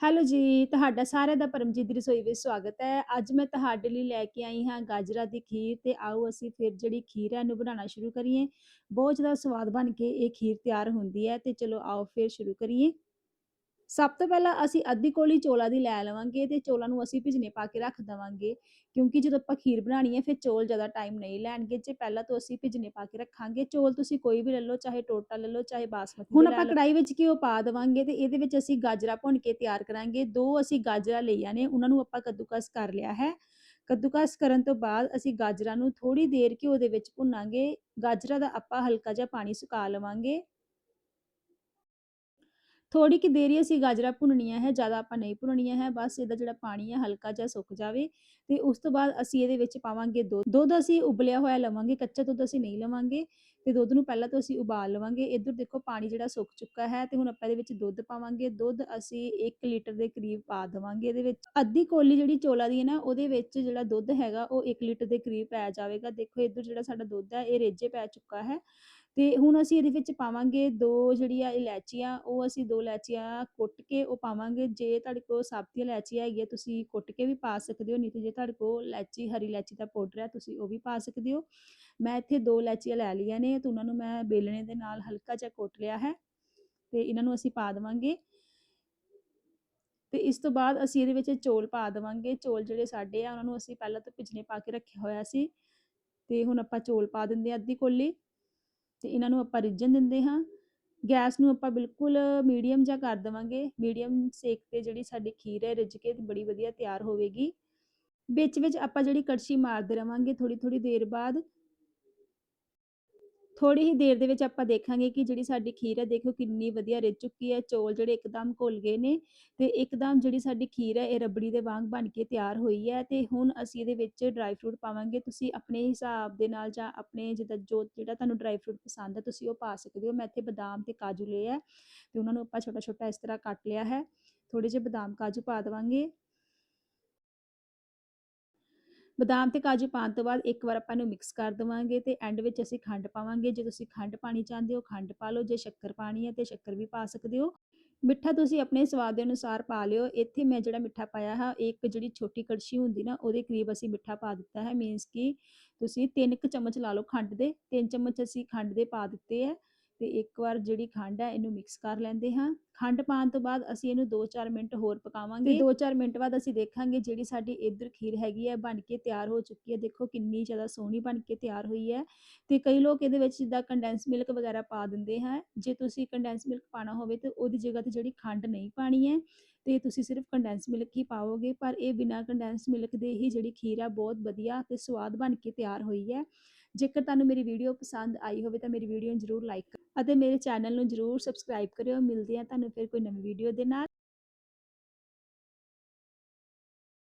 Hello ਜੀ, ਤੁਹਾਡਾ ਸਾਰਿਆਂ ਦਾ ਪਰਮਜੀਤ ਦੀ ਰਸੋਈ ਵਿੱਚ ਸਵਾਗਤ ਹੈ। ਅੱਜ ਮੈਂ ਤੁਹਾਡੇ ਲਈ ਲੈ ਕੇ ਆਈ ਹਾਂ ਗਾਜਰਾਂ ਦੀ ਖੀਰ ਤੇ ਆਓ ਅਸੀਂ ਫਿਰ ਜਿਹੜੀ ਖੀਰ ਹੈ ਇਹਨੂੰ ਬਣਾਉਣਾ ਸ਼ੁਰੂ ਕਰੀਏ। ਬਹੁਤ ਜ਼ਿਆਦਾ ਸਵਾਦ ਬਣ ਕੇ ਇਹ ਖੀਰ ਤਿਆਰ ਹੁੰਦੀ ਹੈ ਤੇ ਚਲੋ ਆਓ ਫਿਰ ਸ਼ੁਰੂ ਕਰੀਏ। ਸਭ ਤੋਂ ਪਹਿਲਾਂ ਅਸੀਂ ਅੱਧੀ ਕੋਲੀ ਚੋਲਾਂ ਦੀ ਲੈ ਲਵਾਂਗੇ ਤੇ ਚੋਲਾਂ ਨੂੰ ਅਸੀਂ ਭਿਜਨੇ ਪਾ ਕੇ ਰੱਖ ਦਵਾਂਗੇ ਕਿਉਂਕਿ ਜਦੋਂ ਆਪਾਂ ਖੀਰ ਬਣਾਣੀ ਹੈ ਫਿਰ ਚੋਲ ਜ਼ਿਆਦਾ ਟਾਈਮ ਨਹੀਂ ਲੈਣਗੇ ਜੇ ਪਹਿਲਾਂ ਤੋਂ ਅਸੀਂ ਭਿਜਨੇ ਪਾ ਕੇ ਰੱਖਾਂਗੇ ਚੋਲ ਤੁਸੀਂ ਕੋਈ ਵੀ ਲੈ ਲਓ ਚਾਹੇ ਟੋਟਾ ਲੈ ਲਓ ਚਾਹੇ ਬਾਸਮਤੀ ਹੁਣ ਆਪਾਂ ਕੜਾਈ ਵਿੱਚ ਘਿਓ ਪਾ ਦਵਾਂਗੇ ਤੇ ਇਹਦੇ ਵਿੱਚ ਅਸੀਂ ਗਾਜਰਾਂ ਭੁੰਨ ਕੇ ਤਿਆਰ ਕਰਾਂਗੇ ਦੋ ਅਸੀਂ ਗਾਜਰਾਂ ਲਈਆਂ ਨੇ ਉਹਨਾਂ ਨੂੰ ਆਪਾਂ ਕੱਦੂਕਸ ਕਰ ਲਿਆ ਹੈ। ਕੱਦੂਕਸ ਕਰਨ ਤੋਂ ਬਾਅਦ ਅਸੀਂ ਗਾਜਰਾਂ ਨੂੰ ਥੋੜੀ ਦੇਰ ਘਿਓ ਦੇ ਵਿੱਚ ਭੁੰਨਾਂਗੇ ਗਾਜਰਾਂ ਦਾ ਆਪਾਂ ਹਲਕਾ ਜਿਹਾ ਪਾਣੀ ਸੁਕਾ ਲਵਾਂਗੇ। ਥੋੜੀ ਕਿ ਦੇਰ ਹੀ ਅਸੀਂ ਗਾਜਰਾਂ ਭੁੰਨਣੀਆਂ ਹੈ, ਜ਼ਿਆਦਾ ਆਪਾਂ ਨਹੀਂ ਭੁੰਨਣੀਆਂ ਹੈ, ਬਸ ਇਹਦਾ ਜਿਹੜਾ ਪਾਣੀ ਹੈ ਹਲਕਾ ਜਿਹਾ ਸੁੱਕ ਜਾਵੇ ਤੇ ਉਸ ਤੋਂ ਬਾਅਦ ਅਸੀਂ ਇਹਦੇ ਵਿੱਚ ਪਾਵਾਂਗੇ ਦੁੱਧ। ਦੁੱਧ ਅਸੀਂ ਉਬਲਿਆ ਹੋਇਆ ਲਵਾਂਗੇ, ਕੱਚਾ ਦੁੱਧ ਅਸੀਂ ਨਹੀਂ ਲਵਾਂਗੇ ਤੇ ਦੁੱਧ ਨੂੰ ਪਹਿਲਾਂ ਤੋਂ ਅਸੀਂ ਉਬਾਲ ਲਵਾਂਗੇ। ਇੱਧਰ ਦੇਖੋ ਪਾਣੀ ਜਿਹੜਾ ਸੁੱਕ ਚੁੱਕਾ ਹੈ ਤੇ ਹੁਣ ਆਪਾਂ ਇਹਦੇ ਵਿੱਚ ਦੁੱਧ ਪਾਵਾਂਗੇ। ਦੁੱਧ ਅਸੀਂ 1 ਲੀਟਰ ਦੇ ਕਰੀਬ ਪਾ ਦੇਵਾਂਗੇ ਇਹਦੇ ਵਿੱਚ। ਅੱਧੀ ਕੋਲੀ ਜਿਹੜੀ ਚੋਲਾ ਦੀ ਹੈ ਨਾ, ਉਹਦੇ ਵਿੱਚ ਜਿਹੜਾ ਦੁੱਧ ਹੈਗਾ, ਉਹ 1 ਲੀਟਰ ਦੇ ਕਰੀਬ ਪੈ ਜਾਵੇਗਾ। ਦੇਖੋ ਇੱਧਰ ਜਿਹੜਾ ਸਾਡਾ ਦੁੱਧ ਹੈ, ਇਹ ਰੇਜੇ ਪੈ ਚੁੱਕਾ ਹੈ। ਤੇ ਹੁਣ ਅਸੀਂ ਇਹਦੇ ਵਿੱਚ ਪਾਵਾਂਗੇ ਦੋ ਜਿਹੜੀਆਂ ਇਲਾਚੀਆਂ, ਉਹ ਅਸੀਂ ਦੋ ਇਲਾਚੀਆਂ ਕੁੱਟ ਕੇ ਉਹ ਪਾਵਾਂਗੇ। ਜੇ ਤੁਹਾਡੇ ਕੋਲ ਸਾਬਤੀ ਇਲਾਚੀ ਹੈਗੀ ਹੈ ਤੁਸੀਂ ਕੁੱਟ ਕੇ ਵੀ ਪਾ ਸਕਦੇ ਹੋ, ਨਹੀਂ ਤੇ ਜੇ ਤੁਹਾਡੇ ਕੋਲ ਇਲਾਚੀ, ਹਰੀ ਇਲਾਚੀ ਦਾ ਪਾਊਡਰ ਹੈ, ਤੁਸੀਂ ਉਹ ਵੀ ਪਾ ਸਕਦੇ ਹੋ। ਮੈਂ ਇੱਥੇ ਦੋ ਇਲਾਚੀਆਂ ਲੈ ਲਈਆਂ ਨੇ। ਤੇ ਉਹਨਾਂ ਨੂੰ ਮੈਂ ਬੇਲਣੇ ਦੇ ਨਾਲ ਹਲਕਾ ਜਿਹਾ ਕੁੱਟ ਲਿਆ ਹੈ ਤੇ ਇਹਨਾਂ ਨੂੰ ਅਸੀਂ ਪਾ ਦੇਵਾਂਗੇ। ਤੇ ਇਸ ਤੋਂ ਬਾਅਦ ਅਸੀਂ ਇਹਦੇ ਵਿੱਚ ਚੌਲ ਪਾ ਦੇਵਾਂਗੇ। ਚੌਲ ਜਿਹੜੇ ਸਾਡੇ ਆ, ਉਹਨਾਂ ਨੂੰ ਅਸੀਂ ਪਹਿਲਾਂ ਤੋਂ ਭਿਜਨੇ ਪਾ ਕੇ ਰੱਖਿਆ ਹੋਇਆ ਸੀ ਤੇ ਹੁਣ ਆਪਾਂ ਚੌਲ ਪਾ ਦਿੰਦੇ ਆ ਅੱਧੀ ਕੋਲੀ ਤੇ ਇਹਨਾਂ ਨੂੰ ਆਪਾਂ ਰਿੱਝਣ ਦਿੰਦੇ ਹਾਂ। ਗੈਸ ਨੂੰ ਆਪਾਂ ਬਿਲਕੁਲ ਮੀਡੀਅਮ ਜਿਹਾ ਕਰ ਦੇਵਾਂਗੇ। ਮੀਡੀਅਮ ਸੇਕ ਤੇ ਜਿਹੜੀ ਸਾਡੀ ਖੀਰ ਹੈ, ਰਿੱਝ ਕੇ ਬੜੀ ਵਧੀਆ ਤਿਆਰ ਹੋਵੇਗੀ। ਵਿੱਚ ਵਿੱਚ ਆਪਾਂ ਜਿਹੜੀ ਕੜਛੀ ਮਾਰਦੇ ਰਵਾਂਗੇ ਥੋੜੀ ਥੋੜੀ ਦੇਰ ਬਾਅਦ ਥੋੜੀ ਹੀ ਦੇਰ ਦੇ ਵਿੱਚ ਆਪਾਂ ਦੇਖਾਂਗੇ ਕਿ ਜਿਹੜੀ ਸਾਡੀ ਖੀਰ ਹੈ ਦੇਖੋ ਕਿੰਨੀ ਵਧੀਆ ਰਿੱਝ ਚੁੱਕੀ ਹੈ, ਚੌਲ ਜਿਹੜੇ ਇੱਕਦਮ ਘੁਲ ਗਏ ਨੇ ਤੇ ਇੱਕਦਮ ਜਿਹੜੀ ਸਾਡੀ ਖੀਰ ਹੈ, ਇਹ ਰਬੜੀ ਦੇ ਵਾਂਗ ਬਣ ਕੇ ਤਿਆਰ ਹੋਈ ਹੈ ਤੇ ਹੁਣ ਅਸੀਂ ਇਹਦੇ ਵਿੱਚ ਡਰਾਈ ਫਰੂਟ ਪਾਵਾਂਗੇ। ਤੁਸੀਂ ਆਪਣੇ ਹਿਸਾਬ ਦੇ ਨਾਲ ਜਾਂ ਆਪਣੇ ਜਿੱਦਾਂ ਜੋ ਜਿਹੜਾ ਤੁਹਾਨੂੰ ਡਰਾਈ ਫਰੂਟ ਪਸੰਦ ਹੈ, ਤੁਸੀਂ ਉਹ ਪਾ ਸਕਦੇ ਹੋ। ਮੈਂ ਇੱਥੇ ਬਦਾਮ ਤੇ ਕਾਜੂ ਲਏ ਹੈ ਤੇ ਉਹਨਾਂ ਨੂੰ ਆਪਾਂ ਛੋਟਾ ਛੋਟਾ ਇਸ ਤਰ੍ਹਾਂ ਕੱਟ ਲਿਆ ਹੈ। ਥੋੜੇ ਜਿਹੇ ਬਦਾਮ ਕਾਜੂ ਪਾ ਦੇਵਾਂਗੇ। ਬਦਾਮ ਤੇ ਕਾਜੂ ਪਾਉਣ ਤੋਂ ਬਾਅਦ ਇੱਕ ਵਾਰ ਆਪਾਂ ਇਹਨੂੰ ਮਿਕਸ ਕਰ ਦੇਵਾਂਗੇ ਤੇ ਐਂਡ ਵਿੱਚ ਅਸੀਂ ਖੰਡ ਪਾਵਾਂਗੇ। ਜੇ ਤੁਸੀਂ ਖੰਡ ਪਾਣੀ ਚਾਹੁੰਦੇ ਹੋ, ਖੰਡ ਪਾ ਲਓ। ਜੇ ਸ਼ੱਕਰ ਪਾਣੀ ਹੈ ਤੇ ਸ਼ੱਕਰ ਵੀ ਪਾ ਸਕਦੇ ਹੋ। ਮਿੱਠਾ ਤੁਸੀਂ ਆਪਣੇ ਸਵਾਦ ਦੇ ਅਨੁਸਾਰ ਪਾ ਲਿਓ। ਇੱਥੇ ਮੈਂ ਜਿਹੜਾ ਮਿੱਠਾ ਪਾਇਆ ਹੈ, ਇੱਕ ਜਿਹੜੀ ਛੋਟੀ ਕੜਛੀ ਹੁੰਦੀ ਨਾ, ਉਹਦੇ ਕਰੀਬ ਅਸੀਂ ਮਿੱਠਾ ਪਾ ਦਿੱਤਾ ਹੈ। ਮੀਨਸ ਕਿ ਤੁਸੀਂ 3 ਚਮਚ ਲਾ ਲਓ ਖੰਡ ਦੇ। 3 ਚਮਚ ਅਸੀਂ ਖੰਡ ਦੇ ਪਾ ਦਿੱਤੇ ਹੈ। ਤੇ ਇੱਕ ਵਾਰ ਜਿਹੜੀ ਖੰਡ ਹੈ ਇਹਨੂੰ ਮਿਕਸ ਕਰ ਲੈਂਦੇ ਹਾਂ। ਖੰਡ ਪਾਉਣ ਤੋਂ ਬਾਅਦ ਅਸੀਂ ਇਹਨੂੰ 2-4 ਮਿੰਟ ਹੋਰ ਪਕਾਵਾਂਗੇ। ਤੇ 2-4 ਮਿੰਟ ਬਾਅਦ ਅਸੀਂ ਦੇਖਾਂਗੇ ਜਿਹੜੀ ਸਾਡੀ ਇਧਰ ਖੀਰ ਹੈਗੀ ਹੈ ਬਣ ਕੇ ਤਿਆਰ ਹੋ ਚੁੱਕੀ ਹੈ। ਦੇਖੋ ਕਿੰਨੀ ਜ਼ਿਆਦਾ ਸੋਹਣੀ ਬਣ ਕੇ ਤਿਆਰ ਹੋਈ ਹੈ। ਤੇ ਕਈ ਲੋਕ ਇਹਦੇ ਵਿੱਚ ਜਿੱਦਾਂ ਕੰਡੈਂਸ ਮਿਲਕ ਵਗੈਰਾ ਪਾ ਦਿੰਦੇ ਹੈ। ਜੇ ਤੁਸੀਂ ਕੰਡੈਂਸ ਮਿਲਕ ਪਾਣਾ ਹੋਵੇ ਤੇ ਉਹਦੀ ਜਗ੍ਹਾ ਤੇ ਜਿਹੜੀ ਖੰਡ ਨਹੀਂ ਪਾਣੀ ਹੈ, ਤੇ ਤੁਸੀਂ ਸਿਰਫ ਕੰਡੈਂਸ ਮਿਲਕ ਹੀ ਪਾਓਗੇ। ਪਰ ਇਹ ਬਿਨਾ ਕੰਡੈਂਸ ਮਿਲਕ ਦੇ ਹੀ ਜਿਹੜੀ ਖੀਰ ਆ ਬਹੁਤ ਵਧੀਆ ਤੇ ਸਵਾਦ ਬਣ ਕੇ ਤਿਆਰ ਹੋਈ ਹੈ। ਜੇਕਰ ਤੁਹਾਨੂੰ ਮੇਰੀ ਵੀਡੀਓ ਪਸੰਦ ਆਈ ਹੋਵੇ ਤਾਂ ਮੇਰੀ ਵੀਡੀਓ ਨੂੰ ਜ਼ਰੂਰ ਲਾਈਕ ਅਤੇ ਮੇਰੇ ਚੈਨਲ ਨੂੰ ਜ਼ਰੂਰ ਸਬਸਕ੍ਰਾਈਬ ਕਰਿਓ। ਮਿਲਦੇ ਆ ਤੁਹਾਨੂੰ ਫਿਰ ਕੋਈ ਨਵੀਂ ਵੀਡੀਓ ਦੇ ਨਾਲ।